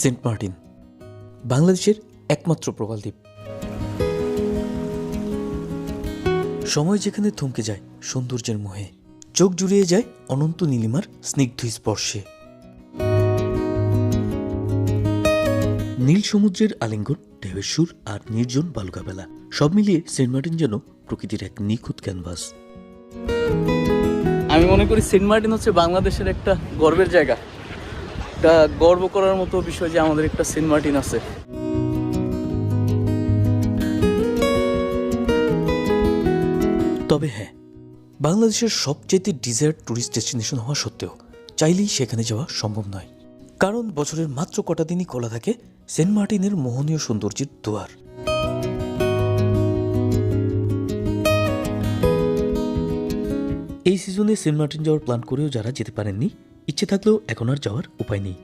Saint Martin, বাংলাদেশের একমাত্র প্রবাল দ্বীপ। সময় যেখানে থমকে যায় সৌন্দর্যের মোহে, চোখ জুড়িয়ে যায় অনন্ত নীলিমার স্নিগ্ধ স্পর্শে। নীল সমুদ্রের আলিঙ্গন, ঢেউয়ের সুর আর নির্জন বালুকাবেলা, সব মিলিয়ে সেন্ট মার্টিন যেন প্রকৃতির এক নিখুঁত ক্যানভাস। আমি মনে করি সেন্ট মার্টিন হচ্ছে বাংলাদেশের একটা গর্বের জায়গা। একটা গর্ব করার মতো বিষয় যে আমাদের একটা সেন্ট মার্টিন আছে। তবে হ্যাঁ বাংলাদেশের সবচেয়ে ডিজায়ার ট্যুরিস্ট ডেস্টিনেশন হওয়া সত্ত্বেও চাইলেই সেখানে যাওয়া সম্ভব নয়। কারণ বছরের মাত্র কটা দিনই খোলা থাকে সেন্ট মার্টিনের মোহনীয় সৌন্দর্যের দুয়ার। এই সিজনে সেন্ট মার্টিন যাওয়ার প্ল্যান করেও যারা যেতে পারেননি ইচ্ছে থাকলেও এখন আর যাওয়ার উপায় নেই।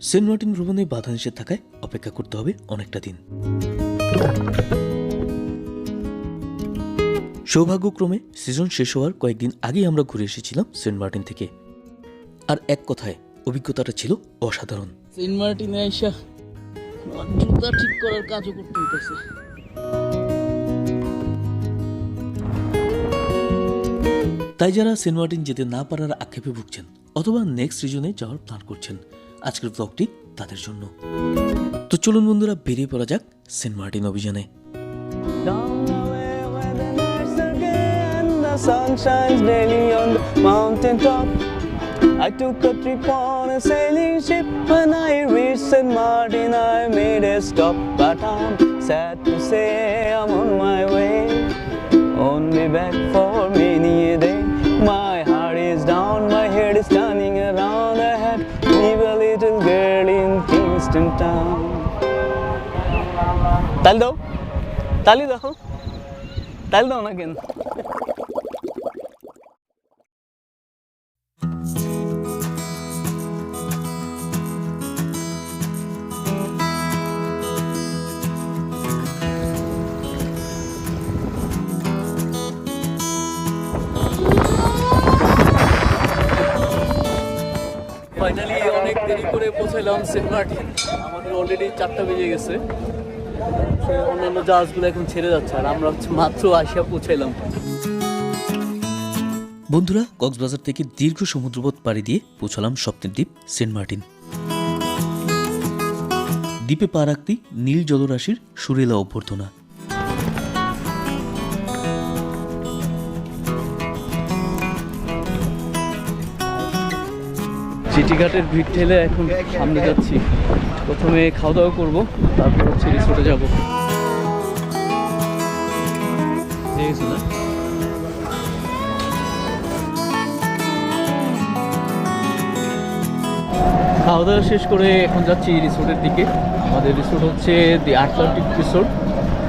সেন্ট মার্টিন ভ্রমণে বাধা নিষেধ থাকায় অপেক্ষা করতে হবে অনেকটা দিন। সৌভাগ্যক্রমে সিজন শেষ হওয়ার কয়েকদিন আগেই আমরা ঘুরে এসেছিলাম সেন্ট মার্টিন থেকে। আর এক কথায়, অভিজ্ঞতাটা ছিল অসাধারণ। সেন্ট মার্টিনে আইসা জুতা ঠিক করার কাজও করতে হইতেছে। তাই যারা সেন্ট মার্টিন যেতে না পারার আক্ষেপে ভুগছেন অথবা নেক্সট সিজনে যাওয়ার প্ল্যান করছেন আজকের ব্লগটি তাদের জন্য তো চলুন বন্ধুরা বেরিয়ে পড়া যাক সেন্ট মার্টিন অভিযানে. I took a trip on a sailing ship. When I reached St. Martin, I made a stop. But I'm sad to say I'm on my way. তালি দেখো তালি দাও না কেন? ফাইনালি অনেক দেরি করে পৌঁছালাম সেন্ট মার্টিন আমাদের অলরেডি চারটা বেজে গেছে। অন্যান্য জাহাজগুলো এখন ছেড়ে যাচ্ছে আর আমরা হচ্ছে মাত্র আসিয়া পৌঁছাইলাম। বন্ধুরা কক্সবাজার থেকে দীর্ঘ সমুদ্রপথ পাড়ি দিয়ে পৌঁছালাম স্বপ্নের দ্বীপ সেন্ট মার্টিন। দ্বীপে পা রাখতেই নীল জলরাশির সুরেলা অভ্যর্থনা। চিটিঘাটের ভিড় ঠেলে এখন সামনে যাচ্ছি। প্রথমে খাওয়া দাওয়া করব, তারপর হচ্ছে রিসোর্টে যাব। খাওয়া দাওয়া শেষ করে এখন যাচ্ছি রিসোর্টের দিকে। আমাদের রিসোর্ট হচ্ছে দি আটলান্টিক রিসোর্ট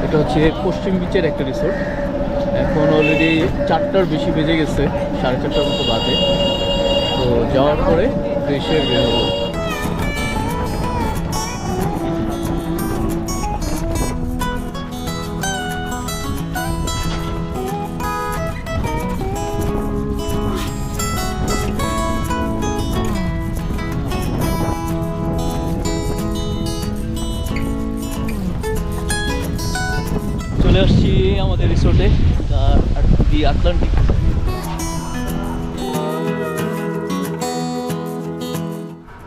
এটা হচ্ছে পশ্চিম বিচের একটা রিসোর্ট এখন অলরেডি চারটার বেশি বেজে গেছে, সাড়ে চারটার মতো বাজে। তো যাওয়ার পরে দেশে বের চলে আসছি আমাদের রিসোর্টে দি আটলান্টিক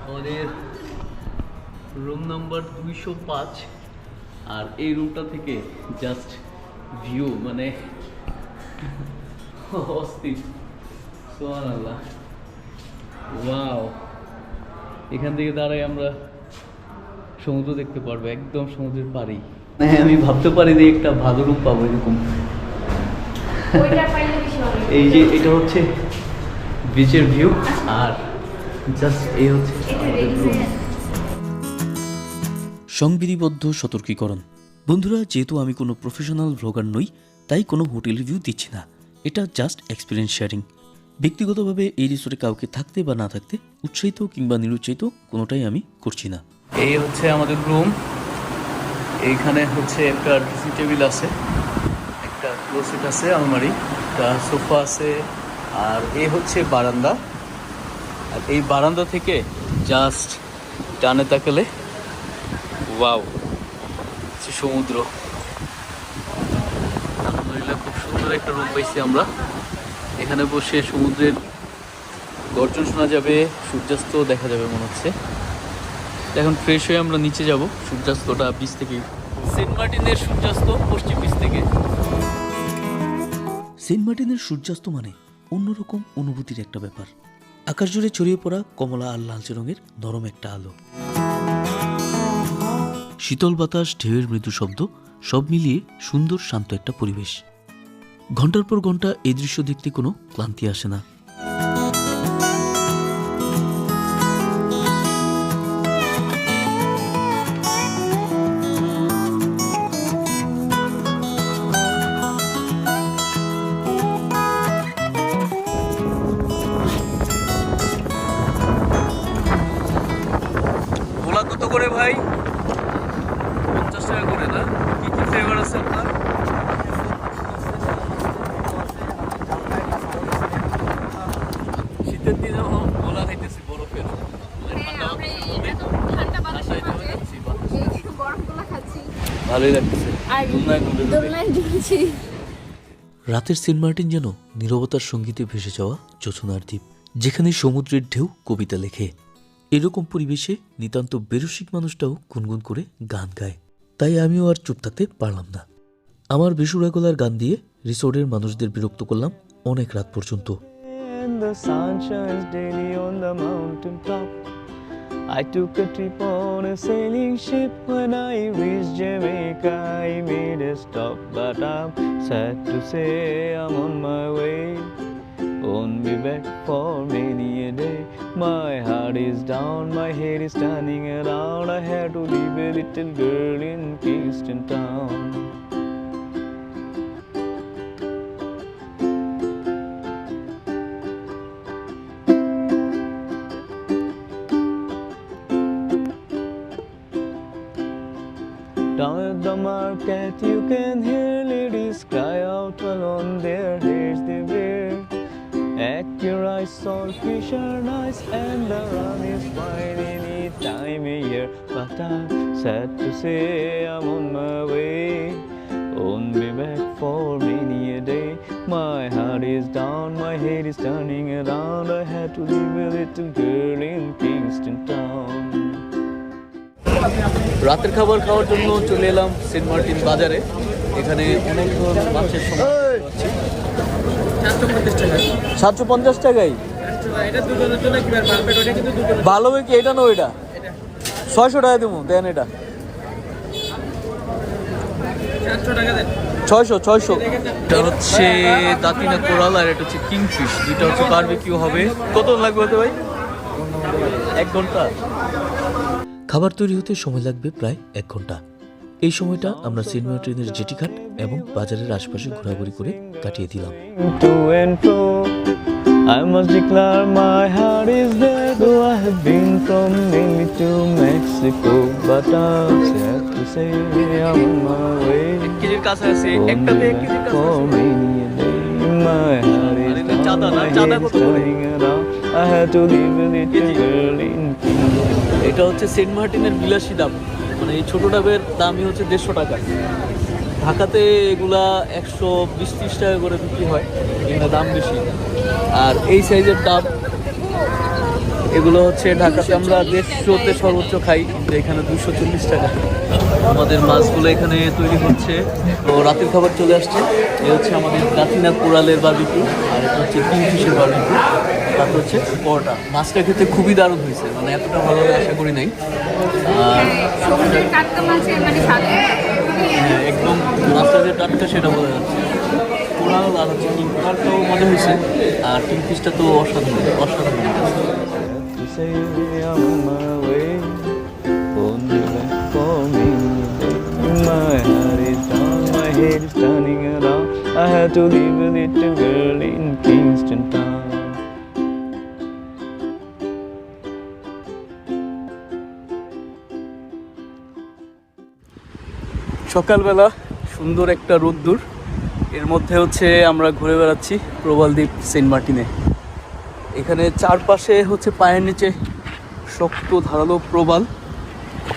আমাদের রুম নাম্বার দুইশো পাঁচ, আর এই রুমটা থেকে জাস্ট ভিউ মানে অস্থির। সোহান আল্লাহ ওয়াও এখান থেকে দাঁড়াই আমরা সমুদ্র দেখতে পারব, একদম সমুদ্রের পাড়ি হ্যাঁ আমি ভাবতে পারি যে একটা ভালো রূপ পাবো এরকম। এই যে এটা হচ্ছে বিচের ভিউ আর জাস্ট এই হচ্ছে। হয়ে। সংবিধিবদ্ধ সতর্কীকরণ। বন্ধুরা যেহেতু আমি কোনো প্রফেশনাল ভ্লগার নই তাই কোনো হোটেল রিভিউ দিচ্ছি না। এটা জাস্ট এক্সপিরিয়েন্স শেয়ারিং ব্যক্তিগতভাবে এই রিসোর্টে কাউকে থাকতে বা না থাকতে উৎসাহিত কিংবা নিরুৎসাহিত কোনোটাই আমি করছি না। এই হচ্ছে আমাদের রুম এইখানে হচ্ছে একটা ড্রেসিং টেবিল আছে, একটা ক্লোসেট আছে আলমারি, একটা সোফা আছে, আর এ হচ্ছে বারান্দা। আর এই বারান্দা থেকে জাস্ট ডানে তাকালে ওয়াও হচ্ছে সমুদ্র। আলহামদুলিল্লাহ, খুব সুন্দর একটা রুম পাইছি আমরা। এখানে বসে সমুদ্রের গর্জন শোনা যাবে, সূর্যাস্ত দেখা যাবে মনে হচ্ছে। এখন ফ্রেশ হয়ে আমরা নিচে যাব সূর্যাস্তটা বিচ থেকে। সেন্ট মার্টিনের সূর্যাস্ত পশ্চিম বিচ থেকে। সেন্ট মার্টিনের সূর্যাস্ত মানে অন্যরকম অনুভূতির একটা ব্যাপার। আকাশ জুড়ে ছড়িয়ে পড়া কমলা আর লালচে রঙের নরম একটা আলো। শীতল বাতাস ঢেউয়ের মৃদু শব্দ সব মিলিয়ে সুন্দর শান্ত একটা পরিবেশ। ঘণ্টার পর ঘণ্টা এই দৃশ্য দেখতে কোনো ক্লান্তি আসে না। আছে আপনার শীতের দিনে খাইতেছি বরফের। মানে ভালোই লাগতেছে। দুলছি। রাতের সেন্ট মার্টিন যেন নীরবতার সঙ্গীতে ভেসে যাওয়া জোছনার দ্বীপ যেখানে সমুদ্রের ঢেউ কবিতা লেখে। এরকম পরিবেশে নিতান্ত বেরসিক মানুষটাও গুনগুন করে গান গায়। তাই আমিও আর চুপ থাকতে পারলাম না আমার বেসুরা গলার গান দিয়ে রিসোর্টের মানুষদের বিরক্ত করলাম অনেক রাত পর্যন্ত the sun shines daily on the mountain top. I took a trip on a sailing ship. When I reached Jamaica, I made a stop. But I'm sad to say I'm on my way. Won't be back for many a day. My heart is down, my head is turning around. A little girl in Kingston town. Down at the market, you can hear ladies cry out alone there. Here's the beer. Accurate salt fish are nice, and the run is fine any time of year. But I'm sad to say I'm on my way. Won't be back for many a day. My heart is down, my head is turning around. I had to leave a little girl in Kingston town. রাতের খাবার খাওয়ার জন্য চলে এলাম Saint Martin বাজারে এখানে অনেক ধরনের মাছের সাতশো পঞ্চাশ টাকাই ভালো কি এটা না ওইটা ছয়শো টাকা দেবো দেন এটা। ছয়শো ছয়শো। এটা হচ্ছে দাতিনা কোরাল আর এটা হচ্ছে কিংফিশ দুইটা হচ্ছে বারবিকিউ হবে। কত লাগবে হতে ভাই? এক ঘণ্টা। খাবার তৈরি হতে সময় লাগবে প্রায় এক ঘণ্টা। এই সময়টা আমরা সেন্ট মার্টিনের জেটিঘাট এবং বাজারের আশপাশে ঘোরাঘুরি করে কাটিয়ে দিলাম. I must declare my heart is there, though I have been from Italy to Mexico. But I'm sad to say I'm on my way. কেজির For many a day, my heart is down, my head is turning around. I had to leave a little girl in Kingston. এটা হচ্ছে Saint মার্টিনের বিলাসী ডাব মানে এই ছোটো ডাবের দামই হচ্ছে দেড়শো টাকা ঢাকাতে এগুলা একশো বিশ ত্রিশ টাকা করে বিক্রি হয় এখানে দাম বেশি। আর এই সাইজের ডাব, এগুলো হচ্ছে ঢাকাতে আমরা দেড়শোতে সর্বোচ্চ খাই এখানে দুশো চল্লিশ টাকা। আমাদের মাছগুলো এখানে তৈরি হচ্ছে। তো রাতের খাবার চলে আসছে। এ হচ্ছে আমাদের দাতিনা কোরালের বারবিকিউ আর এটা হচ্ছে কিংফিশের বারবিকিউ তারপর হচ্ছে পরোটা। মাছটা খেতে খুবই দারুণ হয়েছে মানে এতটা ভালোভাবে আশা করি নাই। আর মানে হ্যাঁ, একদম মাছটা যে টাটকা সেটা বোঝা যাচ্ছে কোরাল আর হচ্ছে কোরালটাও মজা হয়েছে আর কিংফিশটা তো অসাধারণ অসাধারণ. I had to leave a little girl in Kingston সকালবেলা সুন্দর একটা রোদ্দুর। এর মধ্যে হচ্ছে আমরা ঘুরে বেড়াচ্ছি প্রবালদ্বীপ সেন্ট মার্টিনে। এখানে চারপাশে হচ্ছে পায়ের নিচে শক্ত ধারালো প্রবাল।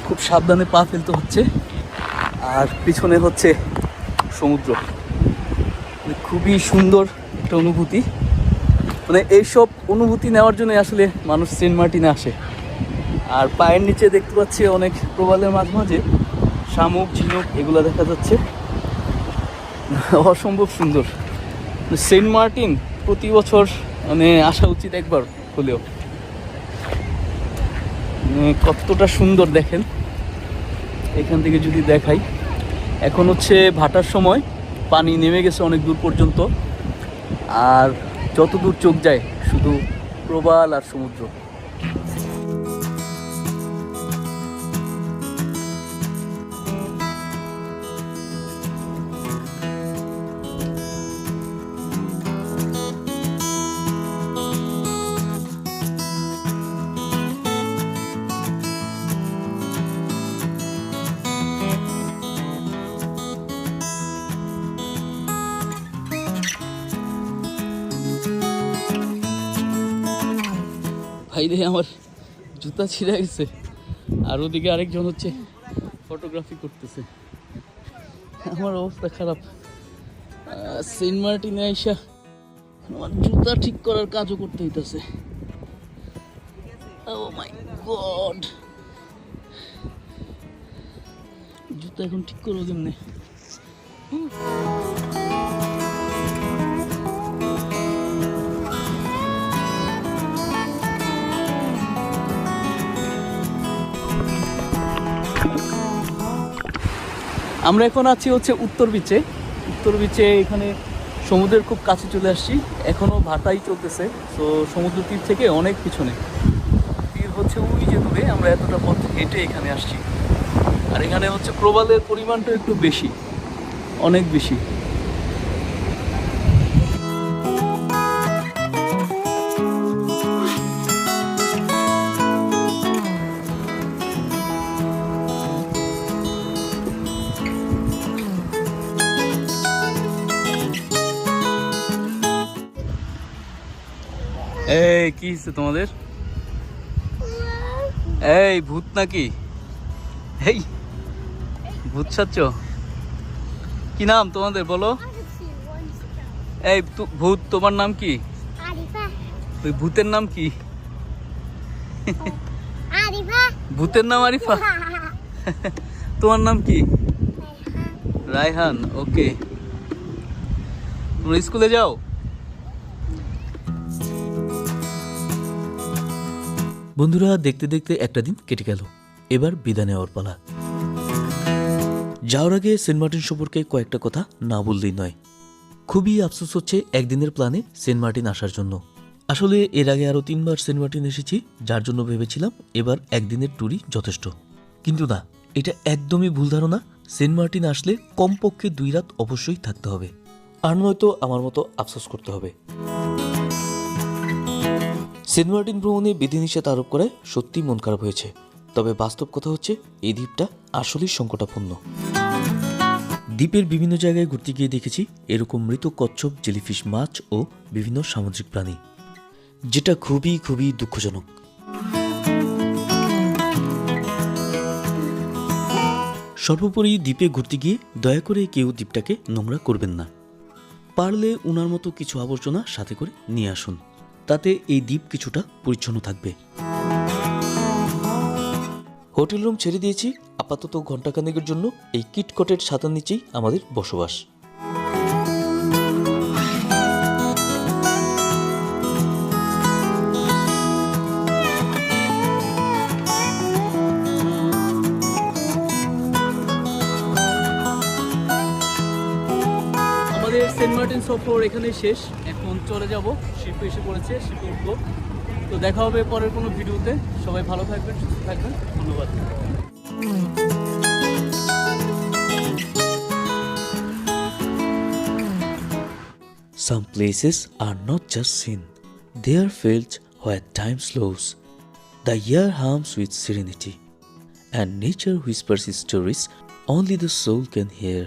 খুব সাবধানে পা ফেলতে হচ্ছে। আর পিছনে হচ্ছে সমুদ্র। মানে খুবই সুন্দর একটা অনুভূতি। মানে এইসব অনুভূতি নেওয়ার জন্য আসলে মানুষ সেন্ট মার্টিনে আসে। আর পায়ের নিচে দেখতে পাচ্ছি অনেক প্রবালের মাঝে মাঝে শামুক, ঝিনুক, এগুলো দেখা যাচ্ছে। অসম্ভব সুন্দর। সেন্ট মার্টিন প্রতি বছর মানে আসা উচিত একবার হলেও। কতটা সুন্দর দেখেন। এখান থেকে যদি দেখাই। এখন হচ্ছে ভাটার সময়, পানি নেমে গেছে অনেক দূর পর্যন্ত। আর যত দূর চোখ যায়, শুধু প্রবাল আর সমুদ্র। রে আমার জুতা ছিঁড়ে গেছে। আর ওদিকে আরেকজন হচ্ছে ফটোগ্রাফি করতেছে। আমার অবস্থা খারাপ। সেন্ট মার্টিনে আইসা আমার জুতা ঠিক করার কাজও করতে হইতেছে। ও গড জুতা এখন ঠিক করব কেমনে? আমরা এখন আছি হচ্ছে উত্তর বিচে উত্তর বিচে এখানে সমুদ্রের খুব কাছে চলে আসছি। এখনও ভাটাই চলতেছে। তো সমুদ্র তীর থেকে অনেক পিছনে। তীর হচ্ছে ওই যে দূরে, আমরা এতটা পথ হেঁটে এখানে আসছি। আর এখানে হচ্ছে প্রবালের পরিমাণটা একটু বেশি। অনেক বেশি। কি হচ্ছে তোমাদের? এই ভূত নাকি? এই ভূত সাচ্ছ কি নাম তোমাদের বলো? এই ভূত তোমার নাম কি? ওই ভূতের নাম কি? ভূতের নাম আরিফা। তোমার নাম কি? রায়হান ওকে। তোমরা স্কুলে যাও? বন্ধুরা, দেখতে দেখতে একটা দিন কেটে গেল। এবার বিদায় নেওয়ার পালা। যাওয়ার আগে সেন্ট মার্টিন সম্পর্কে কয়েকটা কথা না বললেই নয়। খুবই আফসোস হচ্ছে একদিনের প্ল্যানে সেন্ট মার্টিন আসার জন্য। আসলে এর আগে আরও তিনবার সেন্ট মার্টিন এসেছি, যার জন্য ভেবেছিলাম এবার একদিনের ট্যুরই যথেষ্ট। কিন্তু না, এটা একদমই ভুল ধারণা। সেন্ট মার্টিন আসলে কমপক্ষে দুই রাত অবশ্যই থাকতে হবে। আর নয়তো আমার মতো আফসোস করতে হবে। সেন্ট মার্টিন ভ্রমণে বিধিনিষেধ আরোপ করায় সত্যি মন খারাপ হয়েছে। তবে বাস্তব কথা হচ্ছে, এই দ্বীপটা আসলেই সংকটাপন্ন। দ্বীপের বিভিন্ন জায়গায় ঘুরতে গিয়ে দেখেছি এরকম মৃত কচ্ছপ, জেলিফিশ মাছ ও বিভিন্ন সামুদ্রিক প্রাণী। যেটা খুবই খুবই দুঃখজনক। সর্বোপরি দ্বীপে ঘুরতে গিয়ে দয়া করে কেউ দ্বীপটাকে নোংরা করবেন না। পারলে উনার মতো কিছু আবর্জনা সাথে করে নিয়ে আসুন। তাতে এই দ্বীপ কিছুটা পরিচ্ছন্ন থাকবে। হোটেল রুম ছেড়ে দিয়েছি। আপাতত ঘন্টাখানেকের জন্য এই কিটকটের ছাতার নিচেই আমাদের বসবাস। আমাদের সেন্ট মার্টিন সফর এখানে শেষ। চলে যাব শিল্প এসে পড়েছে শিল্প উঠবো তো দেখা হবে পরের কোনো ভিডিওতে সবাই ভালো থাকবেন সুস্থ থাকবেন ধন্যবাদ Some places are not just seen, they are felt where time slows. The year hums with serenity, and nature whispers its stories only the soul can hear.